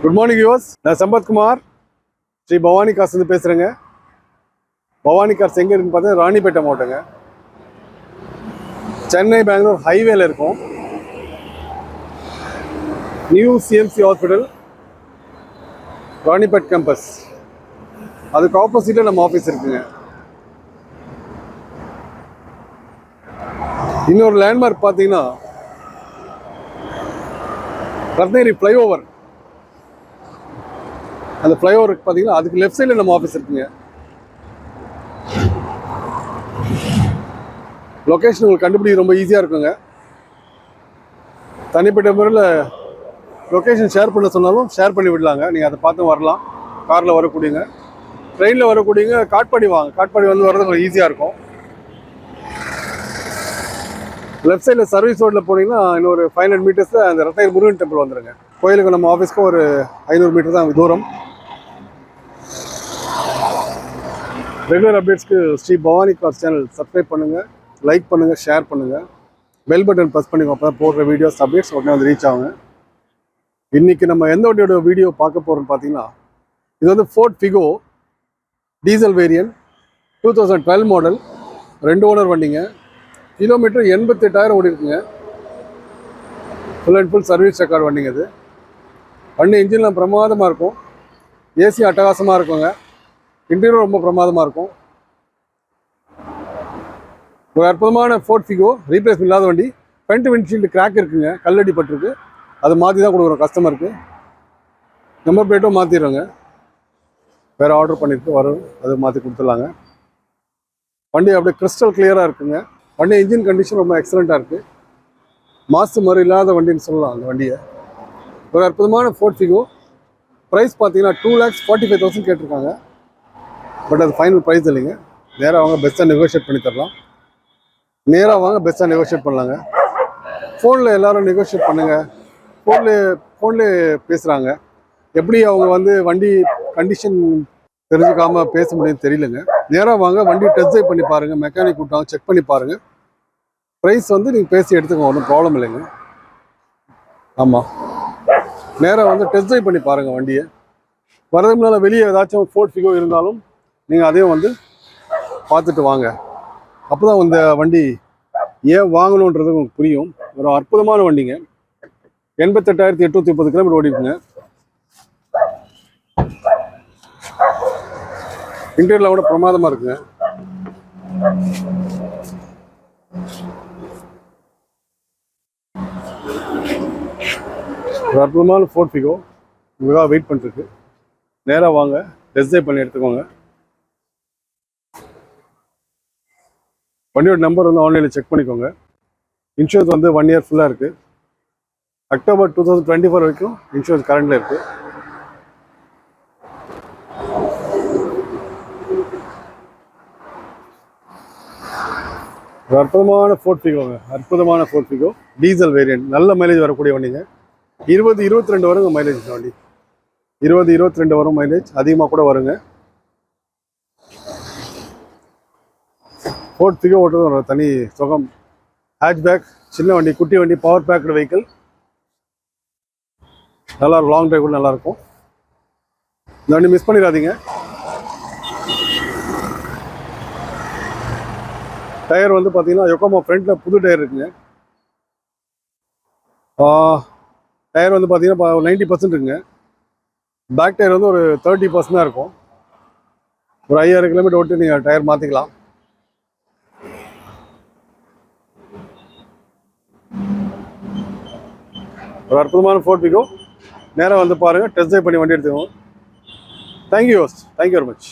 Good morning use நான் சம்பத்குமார் ஸ்ரீ பவானி காசுலேருந்து பேசுகிறேங்க Bhavani cars எங்கே இருக்குன்னு பார்த்தீங்கன்னா ராணிப்பேட்டை மாவட்டங்க. சென்னை பெங்களூர் ஹைவேல இருக்கும். New CMC hospital Ranipet campus அதுக்கு ஆப்போசிட்டில் நம்ம ஆஃபீஸ் இருக்குங்க. இன்னொரு லேண்ட்மார்க் பார்த்தீங்கன்னா ரத்னகிரி ஃப்ளைஓவர் அந்த ஃப்ளைஓவர் பார்த்தீங்கன்னா அதுக்கு லெஃப்ட் சைடில் நம்ம ஆஃபீஸ் இருக்குங்க. லொக்கேஷன் உங்களுக்கு கண்டுபிடிக்க ரொம்ப ஈஸியாக இருக்குங்க. தனிப்பட்ட முறையில் லொக்கேஷன் ஷேர் பண்ண சொன்னாலும் ஷேர் பண்ணி விடலாங்க. நீங்கள் அதை பார்த்து வரலாம். காரில் வரக்கூடியங்க ட்ரெயினில் வரக்கூடியங்க காட்பாடி வாங்க. காட்பாடி வந்து வர்றது உங்களுக்கு ஈஸியாக இருக்கும். லெஃப்ட் சைடில் சர்வீஸ் ரோட்டில் போனீங்கன்னா இன்னொரு ஃபைவ் ஹண்ட்ரட் மீட்டர்ஸில் அந்த ரத்னகிரி முருகன் டெம்பிள் வந்துடுங்க கோயிலுக்கு நம்ம ஆஃபீஸ்க்கு ஒரு ஐநூறு மீட்டர் தான் தூரம். Regular அப்டேட்ஸ்க்கு Sri Bhavani car channel subscribe பண்ணுங்கள் லைக் பண்ணுங்கள் ஷேர் பண்ணுங்கள் பெல் பட்டன் ப்ரெஸ் பண்ணி அப்போ தான் போடுற வீடியோஸ் அப்டேட்ஸ் உடனே வந்து ரீச் ஆகுங்க. இன்றைக்கி நம்ம எந்த வண்டியோட வீடியோ பார்க்க போகிறோம்னு பார்த்தீங்கன்னா இது வந்து Ford Figo diesel variant two thousand twelve model ரெண்டு ஓனர் வண்டிங்க. கிலோமீட்டர் எண்பத்தெட்டாயிரம் ஓடி இருக்குங்க full and full service record வண்டிங்க அது வண்டி இன்ஜின்லாம் பிரமாதமாக இருக்கும். ஏசி அட்டகாசமாக இருக்குங்க. இன்டீரியர் ரொம்ப பிரமாதமாக இருக்கும். ஒரு அற்புதமான ஃபோர்ட் ஃபிகோ ரீப்ளேஸ் இல்லாத வண்டி. ஃப்ரண்ட் விண்ட்ஷீல்டு கிராக் இருக்குங்க. கல்லடி பட்டிருக்கு. அதை மாற்றி தான் கொடுக்குறோம் கஸ்டமருக்கு நம்பர் பிளேட்டும் மாற்றிடுறோங்க வேறு ஆர்டர் பண்ணிட்டு வரும். அது மாற்றி கொடுத்துடலாங்க. வண்டி அப்படியே கிறிஸ்டல் கிளியராக இருக்குங்க. வண்டி இன்ஜின் கண்டிஷன் ரொம்ப எக்ஸலண்ட்டாக இருக்குது மாசு மறு இல்லாத வண்டின்னு சொல்லலாம் அந்த வண்டியை. ஒரு அற்புதமான ஃபோர்ட் ஃபிகோ ப்ரைஸ் பார்த்தீங்கன்னா two lakhs forty five thousand கேட்டிருக்காங்க. பட் அது ஃபைனல் ப்ரைஸ் இல்லைங்க. நேராக வாங்க பெஸ்ட்டாக நெகோஷியேட் பண்ணி தரலாம். நேராக வாங்க பெஸ்ட்டாக நெகோஷியேட் பண்ணலாங்க. ஃபோனில் எல்லாரும் நெகோஷியேட் பண்ணுங்கள் ஃபோனில் ஃபோன்லேயே பேசுகிறாங்க எப்படி அவங்க வந்து வண்டி கண்டிஷன் தெரிஞ்சுக்காமல் பேச முடியும்னு தெரியலங்க. நேராக வாங்க வண்டி டெஸ்ட் ட்ரைவ் பண்ணி பாருங்கள் மெக்கானிக் கூட்டாங்க செக் பண்ணி பாருங்கள் ப்ரைஸ் வந்து நீங்கள் பேசி எடுத்துக்கோங்க ஒன்றும் ப்ராப்ளம் இல்லைங்க. ஆமாம் நேராக வந்து டெஸ்ட் ட்ரைவ் பண்ணி பாருங்கள் வண்டியை. வரதுக்கு முன்னால் வெளியே ஏதாச்சும் ஃபோர்ட் ஃபிகோ இருந்தாலும் நீங்கள் அதையும் வந்து பார்த்துட்டு வாங்க. அப்போ தான் இந்த வண்டி ஏன் வாங்கணுன்றது உங்களுக்கு புரியும். ஒரு அற்புதமான வண்டிங்க. எண்பத்தெட்டாயிரத்தி எட்நூற்றி முப்பது கிலோமீட்டர் ஓடி இருக்குங்க இன்டீரியரில் கூட பிரமாதமாக இருக்குங்க. ஒரு அற்புதமான ஃபோர்ட் ஃபிகோ உங்களுக்காக வெயிட் பண்ணிருக்கு நேராக வாங்க. டெஸ்ட் ட்ரைவ் பண்ணி எடுத்துக்கோங்க. வண்டியோட நம்பர் வந்து ஆன்லைனில் செக் பண்ணிக்கோங்க. இன்சூரன்ஸ் வந்து ஒன் இயர் ஃபுல்லாக இருக்குது October two thousand twenty four வரைக்கும் இன்சூரன்ஸ் கரண்டில் இருக்குது ஒரு அற்புதமான ஃபோர்ட் ஃபிகோங்க அற்புதமான ஃபோர்ட் ஃபிகோ டீசல் வேரியன்ட் நல்ல மைலேஜ் வரக்கூடிய வண்டிங்க. இருபது இருபத்தி ரெண்டு வருங்க மைலேஜ் இந்த வண்டி இருபது இருபத்தி ரெண்டு வரும் மைலேஜ் அதிகமாக கூட வருங்க. ஃபோர்ட் ஃபிகோ ஓட்டுறது ஒரு தனி சுகம். பேக் சின்ன வண்டி குட்டி வண்டி பவர் பேக்கடு வெஹிக்கிள் நல்லா லாங் டிரைவ் கூட நல்லாயிருக்கும் இந்த வண்டி மிஸ் பண்ணிடாதீங்க. டயர் வந்து பார்த்தீங்கன்னா யொக்கோமா ஃப்ரண்ட்டில் புது டயர் இருக்குங்க. டயர் வந்து பார்த்தீங்கன்னா நைன்டி பர்சன்ட் இருக்குங்க. பேக் டயர் வந்து ஒரு தேர்ட்டி பர்சன்ட் தான் இருக்கும். ஒரு ஐயாயிரம் கிலோமீட்டர் ஓட்டி நீங்கள் டயர் மாற்றிக்கலாம் ஒரு அற்புதமான ஃபோர் பிகோ நேராக வந்து பாருங்கள் டெஸ்ட் ட்ரைவ் பண்ணி வண்டி எடுத்துக்கோங்க. Thank you host thank you very much